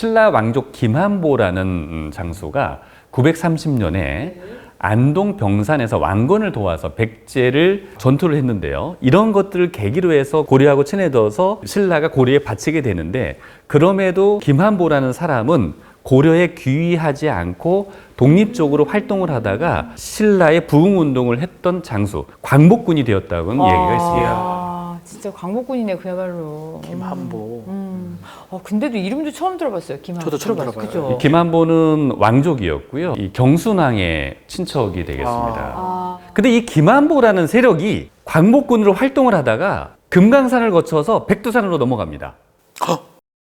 신라 왕족 김한보라는 음, 장수가 930년에 안동 병산에서 왕건을 도와서 백제를 전투를 했는데요. 이런 것들을 계기로 해서 고려하고 친해져서 신라가 고려에 바치게 되는데 그럼에도 김한보라는 사람은 고려에 귀의하지 않고 독립적으로 활동을 하다가 신라의 부흥 운동을 했던 장수 광복군이 되었다고는 얘기가 있습니다. 아, 진짜 광복군이네 그야말로. 김한보. 음. 어, 근데도 이름도 처음 들어봤어요. 김한보. 저도 처음 들어봤어요. 들어봐요. 그죠? 이 김한보는 왕족이었고요. 이 경순왕의 친척이 되겠습니다. 아, 근데 이 김한보라는 세력이 광복군으로 활동을 하다가 금강산을 거쳐서 백두산으로 넘어갑니다. 헉!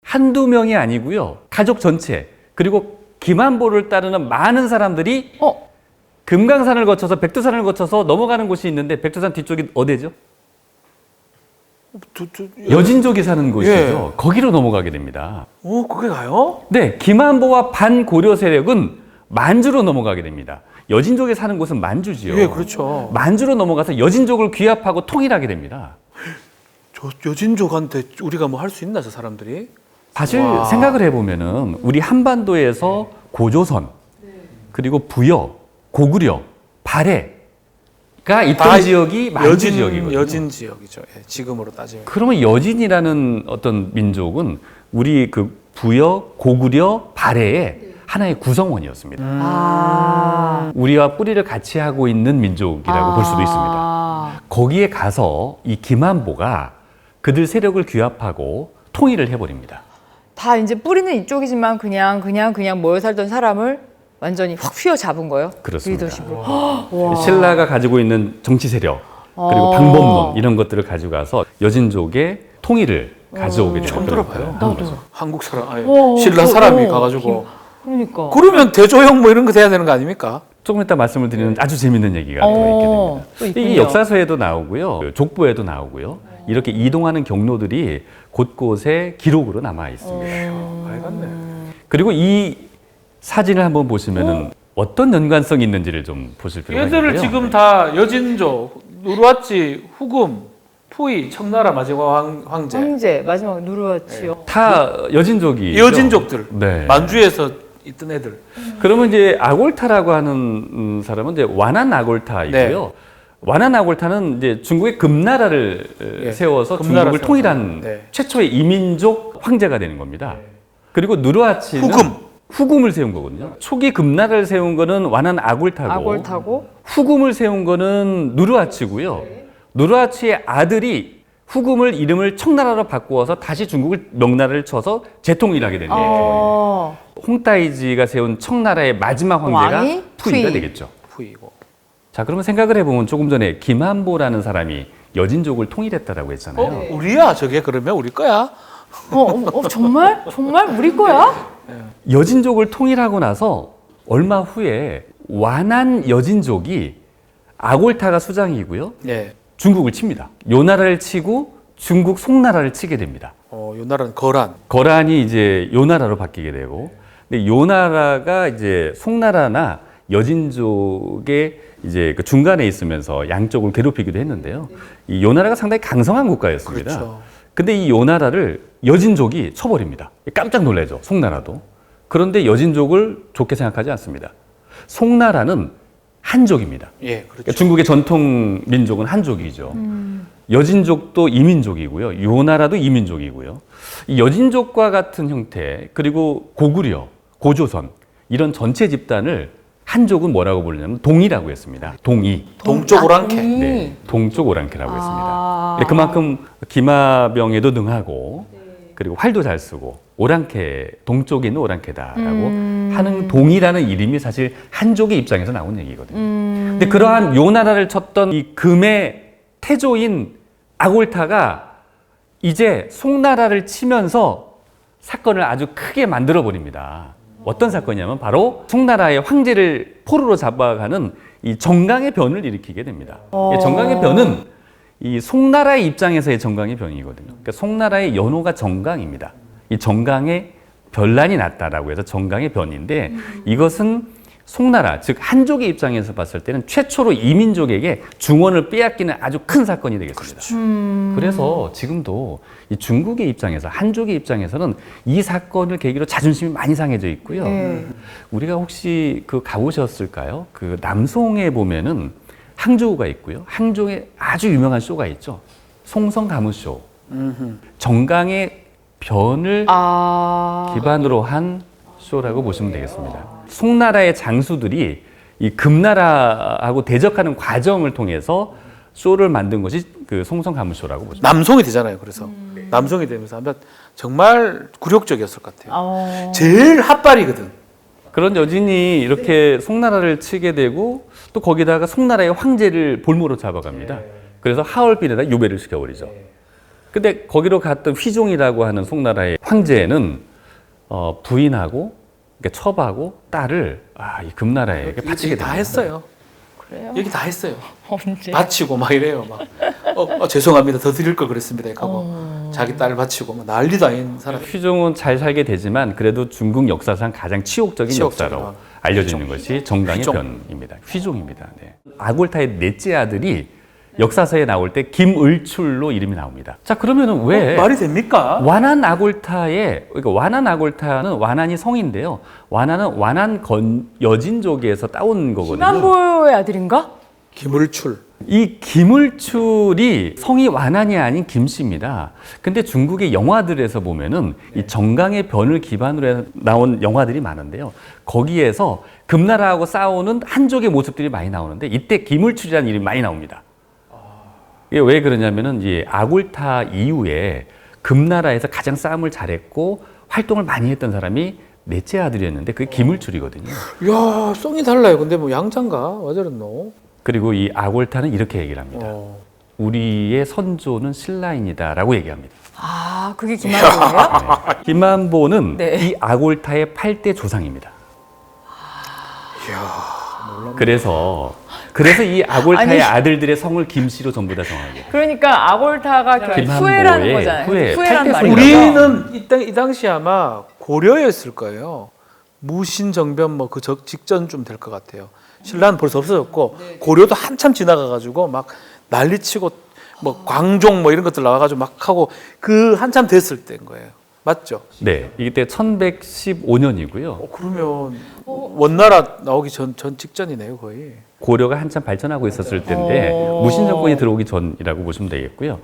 한두 명이 아니고요. 가족 전체 그리고 김한보를 따르는 많은 사람들이 어, 금강산을 거쳐서 백두산을 거쳐서 넘어가는 곳이 있는데 백두산 뒤쪽이 어디죠? 두, 두, 여진족이 사는 곳이죠. 예. 거기로 넘어가게 됩니다. 오, 그게 가요? 네, 김한보와 반고려 세력은 만주로 넘어가게 됩니다. 여진족이 사는 곳은 만주지요. 예, 그렇죠. 만주로 넘어가서 여진족을 귀합하고 통일하게 됩니다. 저 여진족한테 우리가 뭐 할 수 있나, 저 사람들이? 사실 와. 생각을 해보면은 우리 한반도에서 고조선 그리고 부여, 고구려, 발해 가 있던 다 지역이 만주 여진, 지역이거든요. 여진 지역이죠. 예, 지금으로 따지면. 그러면 여진이라는 어떤 민족은 우리 그 부여, 고구려, 발해의 하나의 구성원이었습니다. 음. 아. 우리와 뿌리를 같이 하고 있는 민족이라고 볼 수도 있습니다. 아. 거기에 가서 이 김한보가 그들 세력을 규합하고 통일을 해버립니다. 다 이제 뿌리는 이쪽이지만 그냥 그냥 그냥 모여 살던 사람을 완전히 확 휘어 잡은 거예요. 그렇습니다. 리더십으로. 와. 신라가 가지고 있는 정치 세력 그리고 어. 방법론 이런 것들을 가져가서 여진족의 통일을 가져오게 되는 처음 들어봐요. 나도. 한국 사람, 아니, 어, 신라 어, 사람이 어, 가가지고. 그러니까. 그러면 대조영 뭐 이런 거 돼야 되는 거 아닙니까? 조금 이따 말씀을 드리는 아주 재밌는 얘기가 더 어, 또 있게 됩니다. 이게 역사서에도 나오고요, 그 족보에도 나오고요. 이렇게 이동하는 경로들이 곳곳에 기록으로 남아 있습니다. 알겠네. 그리고 이 사진을 한번 보시면은 어? 떤 연관성이 있는지를 좀 보실 필요가 얘들을 있는데요. 지금 다 여진족, 누르와치, 후금, 푸이, 청나라 마지막 황, 황제. 황제 마지막 누르왔지요. 다 여진족이 여진족들. 네. 만주에서 있던 애들. 그러면 이제 아골타라고 하는 음, 사람은 이제 완한 아골타이고요. 네. 완한 아골타는 이제 중국의 금나라를 에, 예, 세워서 금나라 중국을 세워서. 통일한 네. 최초의 이민족 황제가 되는 겁니다. 그리고 누르하치는 후금. 후금을 세운 거거든요. 초기 금나라를 세운 거는 완한 아골타고 악월 타고 후금을 세운 거는 누르하치고요. 누르하치의 아들이 후금을 이름을 청나라로 바꾸어서 다시 중국을 명나라를 쳐서 재통일하게 되는 거예요. 어. 홍따이지가 세운 청나라의 마지막 황제가 왕이 푸이가 푸이. 되겠죠. 푸이고. 자, 그러면 생각을 해보면 조금 전에 김한보라는 사람이 여진족을 통일했다라고 했잖아요. 어, 우리야, 저게 그러면 우리 거야? 어, 어, 어, 정말? 정말 우리 거야? 여진족을 통일하고 나서 얼마 후에 완한 여진족이 아골타가 수장이고요. 예. 중국을 칩니다. 요 나라를 치고 중국 송나라를 치게 됩니다. 어, 요 나라는 거란. 거란이 이제 요 나라로 바뀌게 되고, 근데 요 나라가 이제 송나라나 여진족의 이제 그 중간에 있으면서 양쪽을 괴롭히기도 했는데요. 이 요 나라가 상당히 강성한 국가였습니다. 그렇죠. 근데 이 요나라를 여진족이 쳐버립니다. 깜짝 놀라죠. 송나라도. 그런데 여진족을 좋게 생각하지 않습니다. 송나라는 한족입니다. 예, 그러니까 그렇죠. 중국의 전통 민족은 한족이죠. 여진족도 이민족이고요. 요나라도 이민족이고요. 이 여진족과 같은 형태 그리고 고구려, 고조선 이런 전체 집단을 한족은 뭐라고 부르냐면 동이라고 했습니다. 동이. 동쪽 아, 오랑캐. 네, 동쪽 오랑캐라고 아. 했습니다. 네, 그만큼 기마병에도 능하고 그리고 활도 잘 쓰고 오랑캐 동쪽에 있는 오랑캐다라고 음. 하는 동이라는 이름이 사실 한족의 입장에서 나온 얘기거든요. 음. 근데 그러한 요나라를 쳤던 이 금의 태조인 아골타가 이제 송나라를 치면서 사건을 아주 크게 만들어 버립니다. 어떤 사건이냐면 바로 송나라의 황제를 포로로 잡아가는 이 정강의 변을 일으키게 됩니다. 어. 이 정강의 변은 이 송나라의 입장에서의 정강의 변이거든요. 그러니까 송나라의 연호가 정강입니다. 이 정강에 변란이 났다라고 해서 정강의 변인데 이것은 송나라 즉 한족의 입장에서 봤을 때는 최초로 이민족에게 중원을 빼앗기는 아주 큰 사건이 되겠습니다. 그래서 지금도 이 중국의 입장에서 한족의 입장에서는 이 사건을 계기로 자존심이 많이 상해져 있고요. 네. 우리가 혹시 그 가보셨을까요? 그 남송에 보면은 항저우가 있고요. 항저우에 아주 유명한 쇼가 있죠. 송성 가무쇼. 정강의 변을 아. 기반으로 한 쇼라고 보시면 되겠습니다. 송나라의 장수들이 이 금나라하고 대적하는 과정을 통해서 쇼를 만든 것이 그 송성 가무쇼라고 보시면 남송이 되잖아요. 그래서 남송이 되면서 아마 정말 굴욕적이었을 것 같아요. 어. 제일 핫발이거든. 그런 여진이 이렇게 송나라를 치게 되고 또 거기다가 송나라의 황제를 볼모로 잡아갑니다. 그래서 하얼빈에다 유배를 시켜버리죠. 근데 거기로 갔던 휘종이라고 하는 송나라의 황제는 어, 부인하고 그러니까 첩하고 딸을 아, 이 금나라에게 바치게 다 됩니다. 했어요. 그래요? 얘기 다 했어요. 언제? 바치고 막 이래요. 막 어, 어, 죄송합니다. 더 드릴 걸 그랬습니다. 하고 어. 자기 딸 바치고 막 난리도 아닌 사람. 휘종은 잘 살게 되지만 그래도 중국 역사상 가장 치욕적인 치욕적인, 역사로 어. 알려지는 것이 정강의 휘종. 변입니다. 휘종입니다. 네. 아골타의 넷째 아들이 역사서에 나올 때 김을출로 이름이 나옵니다. 자 그러면은 왜 어, 말이 됩니까? 완안 아골타의 그러니까 완안 아골타는 완안이 성인데요. 완안은 완안 건 여진족에서 따온 거거든요. 김한보의 아들인가? 김을출. 이 김을출이 성이 완안이 아닌 김씨입니다. 근데 중국의 영화들에서 보면은 이 정강의 변을 기반으로 해서 나온 영화들이 많은데요. 거기에서 금나라하고 싸우는 한족의 모습들이 많이 나오는데 이때 김을출이라는 이름이 많이 나옵니다. 이게 왜 그러냐면은 이 아골타 이후에 금나라에서 가장 싸움을 잘했고 활동을 많이 했던 사람이 넷째 아들이었는데 그게 김을출이거든요. 이야, 송이 달라요. 근데 뭐 양장가? 왜 저랬노? 그리고 이 아골타는 이렇게 얘기를 합니다. 어. 우리의 선조는 신라인이다라고 얘기합니다. 아, 그게 김한보예요? 김만보는 네. 이 아골타의 8대 조상입니다. 그래서 그래서 이 아골타의 아니. 아들들의 성을 김씨로 전부 다 정하게. 그러니까 아골타가 결 김한보의 후회라는 거잖아요. 후회, 후회라는 팔대 말이죠. 우리는 이때 이 당시 아마 고려였을 거예요. 무신정변 뭐 그 직전쯤 될것 같아요. 신라는 벌써 없어졌고 고려도 한참 지나가가지고 막 난리치고 뭐 광종 뭐 이런 것들 나와가지고 막 하고 그 한참 됐을 때인 거예요. 맞죠? 네, 이때 1115년이고요. 어, 그러면 원나라 나오기 전, 전 직전이네요 거의. 고려가 한참 발전하고 있었을 때인데 어. 무신 정권이 들어오기 전이라고 보시면 되겠고요.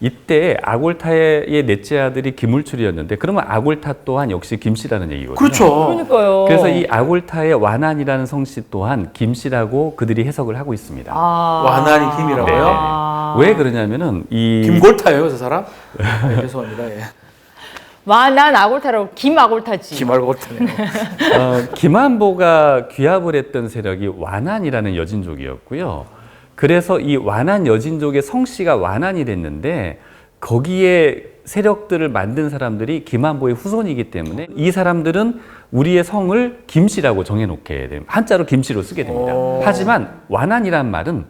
이때 아골타의 넷째 아들이 김울출이었는데 그러면 아골타 또한 역시 김씨라는 얘기거든요. 그렇죠. 그러니까요. 그래서 이 아골타의 완안이라는 성씨 또한 김씨라고 그들이 해석을 하고 있습니다. 아. 완안이 김이라고요? 아. 왜 그러냐면은 이 김골타예요 저 사람? 네, 죄송합니다. 예. 완안 아골타라고 김아골타지. 김알골타네요. 어, 김한보가 귀합을 했던 세력이 완안이라는 여진족이었고요. 그래서 이 완안 여진족의 성씨가 완안이 됐는데 거기에 세력들을 만든 사람들이 김한보의 후손이기 때문에 이 사람들은 우리의 성을 김씨라고 정해놓게 됩니다. 한자로 김씨로 쓰게 됩니다. 오. 하지만 완안이란 말은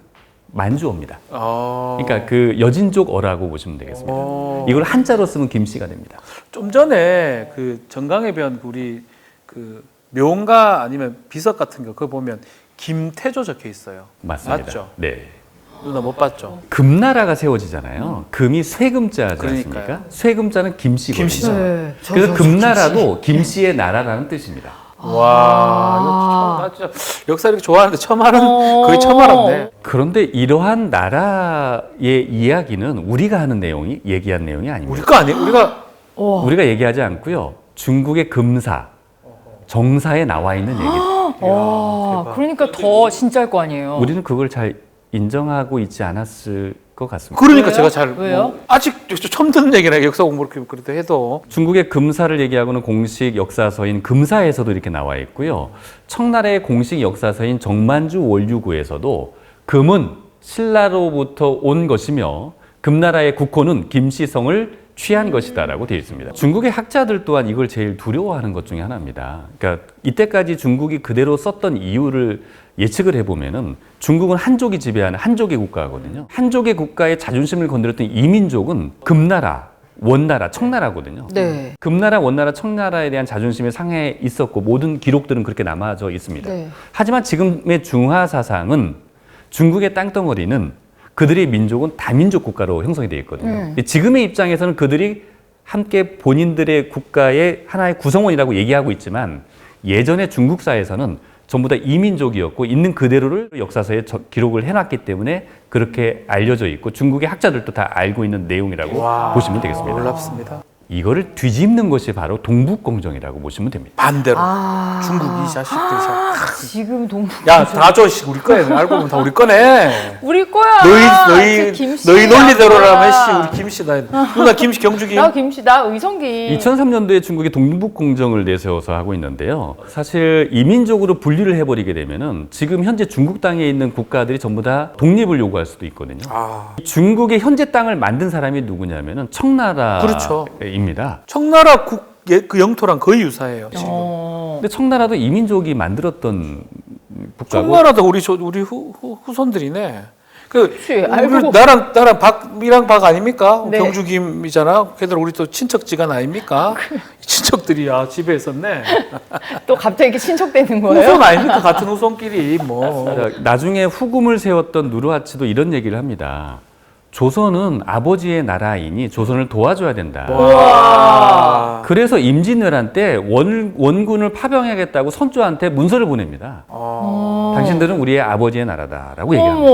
만주어입니다. 아. 그러니까 그 여진족 어라고 보시면 되겠습니다. 어. 이걸 한자로 쓰면 김씨가 됩니다. 좀 전에 그 정강의 변 우리 그 묘가 아니면 비석 같은 거 그거 보면 김태조 적혀 있어요. 맞습니다. 맞죠? 네. 누나 못 봤죠? 금나라가 세워지잖아요. 금이 쇠금자지. 않습니까? 쇠금자는 김씨거든요. 김씨죠. 네. 저- 그래서 저- 저 금나라도 김씨의 나라라는 뜻입니다. 와, 이거 처음, 나 진짜 역사 이렇게 좋아하는데 처음 알았, 어. 거의 처음 알았네. 그런데 이러한 나라의 이야기는 우리가 하는 내용이 얘기한 내용이 우리 아닙니다. 거 아니에요? 우리가 와. 우리가 얘기하지 않고요. 중국의 금사, 정사에 나와 있는 얘기들. 와, 대박. 그러니까 더 진짜일 거 아니에요. 우리는 그걸 잘 인정하고 있지 않았을 것 같습니다. 그러니까 왜요? 제가 잘 왜요? 뭐, 아직 저- 처음 듣는 얘기라 역사 공부를 그렇게 해도 중국의 금사를 얘기하고는 공식 역사서인 금사에서도 이렇게 나와 있고요. 청나라의 공식 역사서인 정만주 원류구에서도 금은 신라로부터 온 것이며 금나라의 국호는 김씨성을 취한 것이다라고 되어 있습니다. 중국의 학자들 또한 이걸 제일 두려워하는 것 중에 하나입니다. 그러니까 이때까지 중국이 그대로 썼던 이유를 예측을 해보면은 중국은 한족이 지배하는 한족의 국가거든요. 한족의 국가의 자존심을 건드렸던 이민족은 금나라 원나라, 청나라거든요. 네. 금나라, 원나라, 청나라에 대한 자존심이 상해 있었고 모든 기록들은 그렇게 남아져 있습니다. 네. 하지만 지금의 중화 사상은 중국의 땅덩어리는 그들의 민족은 다민족 국가로 형성이 되어 있거든요. 음. 지금의 입장에서는 그들이 함께 본인들의 국가의 하나의 구성원이라고 얘기하고 있지만 예전의 중국사에서는 전부 다 이민족이었고 있는 그대로를 역사서에 저- 기록을 해놨기 때문에 그렇게 알려져 있고 중국의 학자들도 다 알고 있는 내용이라고 와. 보시면 되겠습니다. 놀랍습니다. 이거를 뒤집는 것이 바로 동북공정이라고 보시면 됩니다. 반대로 아. 중국 이 자식들 자. 지금 동북. 야다 줘, 씨, 우리 거야. 알고 보면 다 우리 거네. 우리 거야. 너희 제 너희 김씨 너희 논리대로라면 씨. 우리 김씨 나 누나 김씨 경주기 나 김씨 나 의성기. 2003년도에 중국이 동북공정을 내세워서 하고 있는데요. 사실 이민족으로 분리를 해버리게 되면은 지금 현재 중국 땅에 있는 국가들이 전부 다 독립을 요구할 수도 있거든요. 아 중국의 현재 땅을 만든 사람이 누구냐면은 청나라 입니다. 청나라 국그 영토랑 거의 유사해요. 지금. 어. 근데 청나라도 이민족이 만들었던 국가고 청나라도 우리 조, 우리 후, 후, 후손들이네. 그 그치, 알고 우리 나랑 나랑 박이랑 박 아닙니까? 네. 경주김이잖아. 걔들 우리 또 친척지간 아닙니까? 친척들이야 집에 있었네. 또 갑자기 친척되는 거예요? 후손 아닙니까? 같은 후손끼리 뭐. 자, 나중에 후금을 세웠던 누르하치도 이런 얘기를 합니다. 조선은 아버지의 나라이니 조선을 도와줘야 된다. 와. 그래서 임진왜란 때 원, 원군을 파병하겠다고 선조한테 문서를 보냅니다. 어. 당신들은 우리의 아버지의 나라다라고 얘기합니다.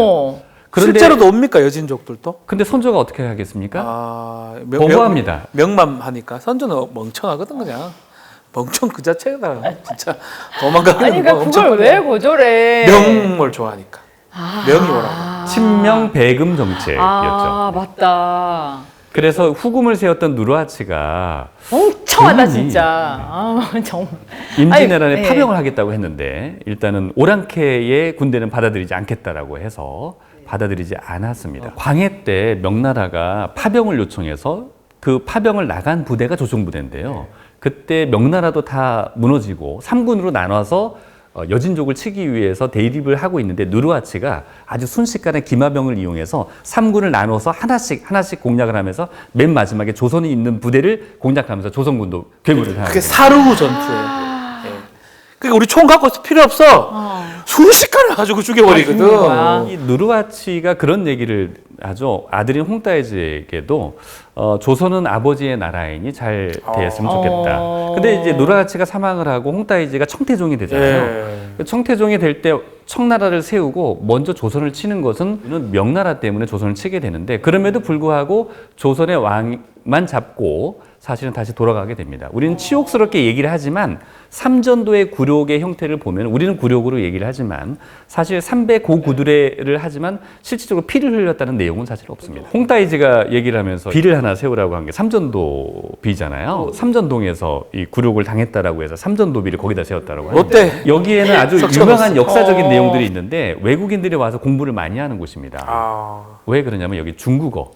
그런데 실제로도 옵니까 여진족들도? 근데 선조가 어떻게 하겠습니까? 아, 거부합니다. 명, 만 하니까 선조는 멍청하거든 그냥. 멍청 그 자체다. 진짜 도망가는 아니 그러니까 그걸 왜 거절해? 명물 좋아하니까. 아. 명이 오라고. 친명 배금 정책이었죠. 아 맞다. 그래서 후금을 세웠던 누르하치가 멍청하다 그러니. 진짜. 아 정. 임진왜란에 아니, 네. 파병을 하겠다고 했는데 일단은 오랑캐의 군대는 받아들이지 않겠다라고 해서 받아들이지 않았습니다. 광해 때 명나라가 파병을 요청해서 그 파병을 나간 부대가 조총부대인데요. 그때 명나라도 다 무너지고 삼군으로 나눠서 어, 여진족을 치기 위해서 대립을 하고 있는데 누르하치가 아주 순식간에 기마병을 이용해서 삼군을 나눠서 하나씩 하나씩 공략을 하면서 맨 마지막에 조선이 있는 부대를 공략하면서 조선군도 괴물을 당하게 그게. 사르후 전투예요. 예. 그러니까 우리 총 갖고 필요 없어. 어. 순식간에 가지고 죽여버리거든. 아. 이 누르하치가 그런 얘기를 하죠. 아들인 홍따이즈에게도 어, 조선은 아버지의 나라이니 잘 대했으면 좋겠다. 어. 근데 이제 누르하치가 사망을 하고 홍따이즈가 청태종이 되잖아요. 예. 그 청태종이 될 때 청나라를 세우고 먼저 조선을 치는 것은 명나라 때문에 조선을 치게 되는데 그럼에도 불구하고 조선의 왕만 잡고 사실은 다시 돌아가게 됩니다. 우리는 치욕스럽게 얘기를 하지만 삼전도의 굴욕의 형태를 보면 우리는 굴욕으로 얘기를 하지만 사실 삼배 고구두레를 하지만 실질적으로 피를 흘렸다는 내용은 사실 없습니다. 홍따이지가 얘기를 하면서 비를 하나 세우라고 한 게 삼전도 비잖아요. 삼전동에서 이 굴욕을 당했다라고 해서 삼전도 비를 거기다 세웠다라고 하는데 롯데. 여기에는 아주. 유명한 역사적인 어. 내용들이 있는데 외국인들이 와서 공부를 많이 하는 곳입니다. 아. 왜 그러냐면 여기 중국어,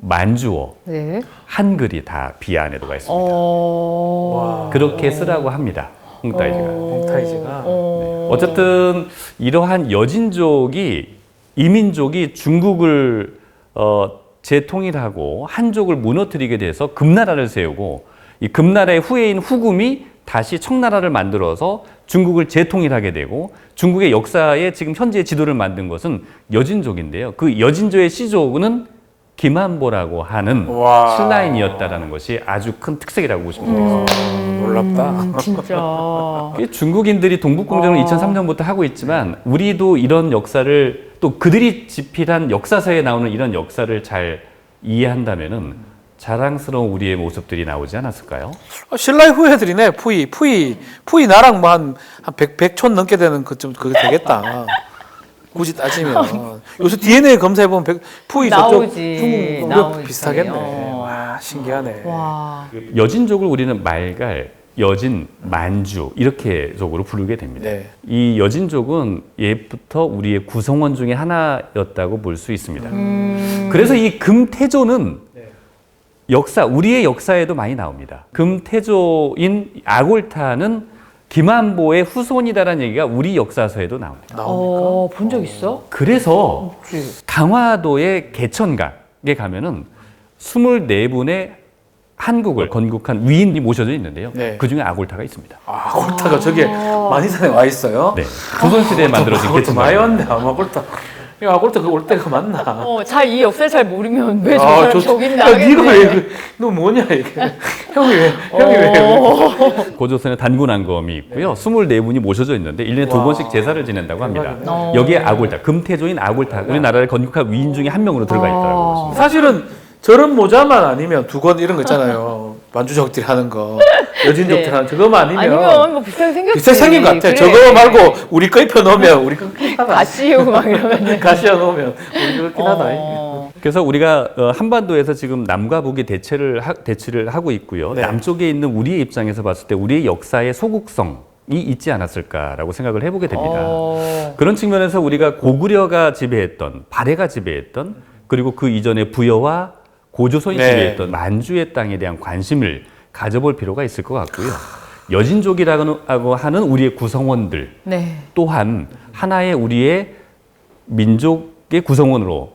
만주어, 네. 한글이 다 비 안에 들어가 있습니다. 어. 그렇게 쓰라고 합니다. 홍따이지가. 홍타이즈가. 어. 어쨌든 이러한 여진족이 이민족이 중국을 어, 재통일하고 한족을 무너뜨리게 돼서 금나라를 세우고 이 금나라의 후예인 후금이 다시 청나라를 만들어서 중국을 재통일하게 되고 중국의 역사에 지금 현재 지도를 만든 것은 여진족인데요. 그 여진족의 시조는 김한보라고 하는 와. 신라인이었다라는 것이 아주 큰 특색이라고 보시면 되겠습니다. 놀랍다. 음, 진짜. 이게 중국인들이 동북공정을 어. 2003년부터 하고 있지만 우리도 이런 역사를 또 그들이 집필한 역사서에 나오는 이런 역사를 잘 이해한다면은 자랑스러운 우리의 모습들이 나오지 않았을까요? 어, 신라의 후예들이네. 푸이, 푸이, 푸이 나랑 뭐한한 100, 100촌 넘게 되는 그쯤 그게 되겠다. 굳이 따지면 요새 DNA 검사해 보면 백- 푸이 저쪽 나오지, 중국 우리가 나오지. 비슷하겠네. 어. 와 신기하네. 와. 여진족을 우리는 말갈, 여진, 만주 이렇게 적으로 부르게 됩니다. 네. 이 여진족은 옛부터 우리의 구성원 중에 하나였다고 볼 수 있습니다. 음. 그래서 이 금태조는 네. 역사, 우리의 역사에도 많이 나옵니다. 금태조인 아골타는 김한보의 후손이다라는 얘기가 우리 역사서에도 나옵니다. 나옵니까? 어, 본 적 있어? 그래서 혹시. 강화도의 개천각에 가면은 24분의 한국을 건국한 위인이 모셔져 있는데요. 네. 그 중에 아골타가 있습니다. 아, 골타가 저게 만이산에 와 있어요. 네. 조선시대에 만들어진 골타 많이. 왔네. 아마 골타. 야, 골타 그올 때가 맞나? 어, 잘 이 역사를 잘 모르면 왜저 아, 사람 저- 저기 있나 야, 네가 왜, 하겠네. 그- 너 뭐냐, 이게. 형이 왜, 형이 왜. 어. 고조선에 단군왕검이 있고요. 24분이 모셔져 있는데 1년에 두 와. 번씩 제사를 지낸다고 합니다. 대박이네. 어. 여기에 아골타, 금태조인 아골타, 우리나라를 건국한 위인 중에 한 명으로 들어가 있더라고요. 사실은 저런 모자만 아니면 두건 이런 거 있잖아요. 만주적들이 하는 거. 여진족들이 네. 하는 저거만 아니면. 아니면 뭐 비슷하게 생겼지. 비슷하게 생긴 것 같아. 그래. 저거 말고 우리 거 입혀 놓으면 우리 거다 씌우고 막 이러면. 가시어 놓으면 우리 거 하다. 어. 그래서 우리가 어, 한반도에서 지금 남과 북이 대체를 하, 대치를 하고 있고요. 네. 남쪽에 있는 우리의 입장에서 봤을 때 우리의 역사의 소국성이 있지 않았을까라고 생각을 해보게 됩니다. 어. 그런 측면에서 우리가 고구려가 지배했던 발해가 지배했던 그리고 그 이전에 부여와 고조선이 네. 지배했던 만주의 땅에 대한 관심을 가져볼 필요가 있을 것 같고요. 여진족이라고 하는 우리의 구성원들 네. 또한 하나의 우리의 민족의 구성원으로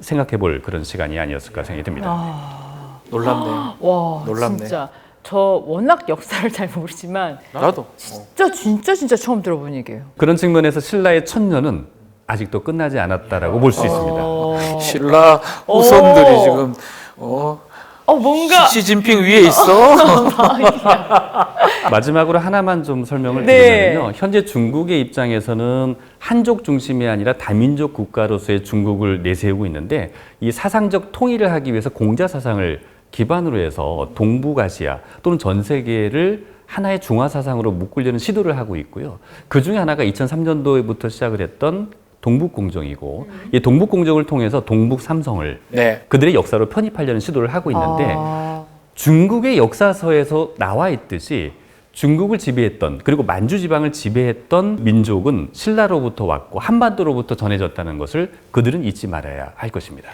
생각해 볼 그런 시간이 아니었을까 생각이 듭니다. 놀랍네요. 와, 놀랍네. 진짜 저 워낙 역사를 잘 모르지만 나도. 어. 진짜 진짜 진짜 처음 들어본 얘기예요. 그런 측면에서 신라의 천년은 아직도 끝나지 않았다라고 볼 수 있습니다. 어, 신라 후손들이 오. 지금 어, 어 뭔가 시진핑 위에 있어. 마지막으로 하나만 좀 설명을 네. 드리면요. 현재 중국의 입장에서는 한족 중심이 아니라 다민족 국가로서의 중국을 내세우고 있는데 이 사상적 통일을 하기 위해서 공자 사상을 기반으로 해서 동북아시아 또는 전 세계를 하나의 중화 사상으로 묶으려는 시도를 하고 있고요. 그 중에 하나가 2003년도에부터 시작을 했던 동북 공정이고 이 동북 공정을 통해서 동북 삼성을 네. 그들의 역사로 편입하려는 시도를 하고 있는데 아, 중국의 역사서에서 나와 있듯이 중국을 지배했던 그리고 만주 지방을 지배했던 민족은 신라로부터 왔고 한반도로부터 전해졌다는 것을 그들은 잊지 말아야 할 것입니다.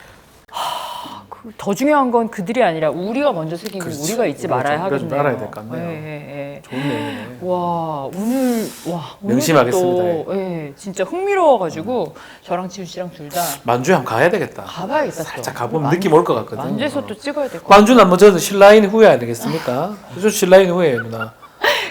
그- 더 중요한 건 그들이 아니라 우리가 먼저 새기고 그렇지. 우리가 잊지 말아야 하겠네요. 알아야 될 것 같네요. 예, 예, 예. 좋은 내용이네. 와 오늘 와 오늘 명심하겠습니다. 또, 예, 진짜 흥미로워가지고 저랑 지우 씨랑 둘 다 만주에 한번 가야 되겠다. 가봐야겠다. 또. 살짝 가보면 만- 느낌 올 것 같거든. 만주에서 또 찍어야 될 것 같아. 만주는 한번 저는 신라인 후회 아니겠습니까? 저 신라인 후회예요, 누나.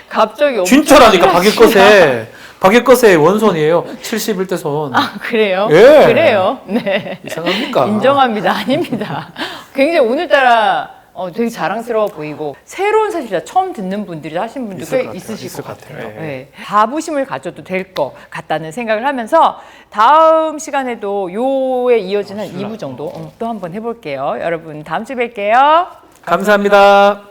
갑자기 엄청 진짜라니까. 박일것의 박일것의 원손이에요. 71대 손. 아 그래요? 예. 그래요? 네. 이상합니까? 인정합니다. 아닙니다. 굉장히 오늘따라 어, 되게 자랑스러워 보이고 새로운 사실이다. 처음 듣는 분들이 하신 분들 있을 꽤 것 같아요. 있으실 있을 것것 같아요. 예. 네. 자부심을 가져도 될 것 같다는 생각을 하면서 다음 시간에도 요에 이어지는 2부 정도 어, 또 한번 해볼게요. 여러분 다음 주에 뵐게요. 감사합니다.